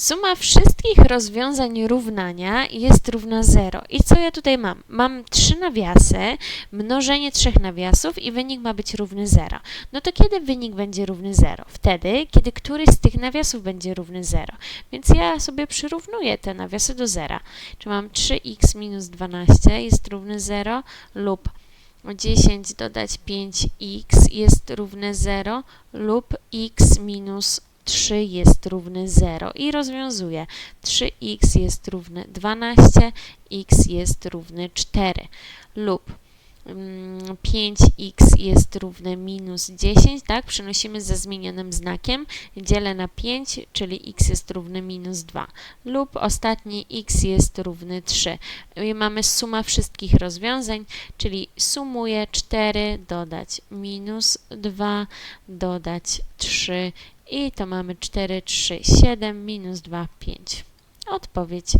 Suma wszystkich rozwiązań równania jest równa 0. I co ja tutaj mam? Mam trzy nawiasy, mnożenie trzech nawiasów i wynik ma być równy 0. No to kiedy wynik będzie równy 0? Wtedy, kiedy któryś z tych nawiasów będzie równy 0. Więc ja sobie przyrównuję te nawiasy do 0. Czy mam 3x minus 12 jest równy 0 lub 10 dodać 5x jest równe 0 lub x minus 3 jest równy 0 i rozwiązuję. 3x jest równe 12, x jest równy 4 lub 5x jest równe minus 10, tak? Przenosimy ze zmienionym znakiem, dzielę na 5, czyli x jest równy minus 2 lub ostatni x jest równy 3. I mamy suma wszystkich rozwiązań, czyli sumuję 4, dodać minus 2, dodać 3 i to mamy 4, 3, 7, minus 2, 5. Odpowiedź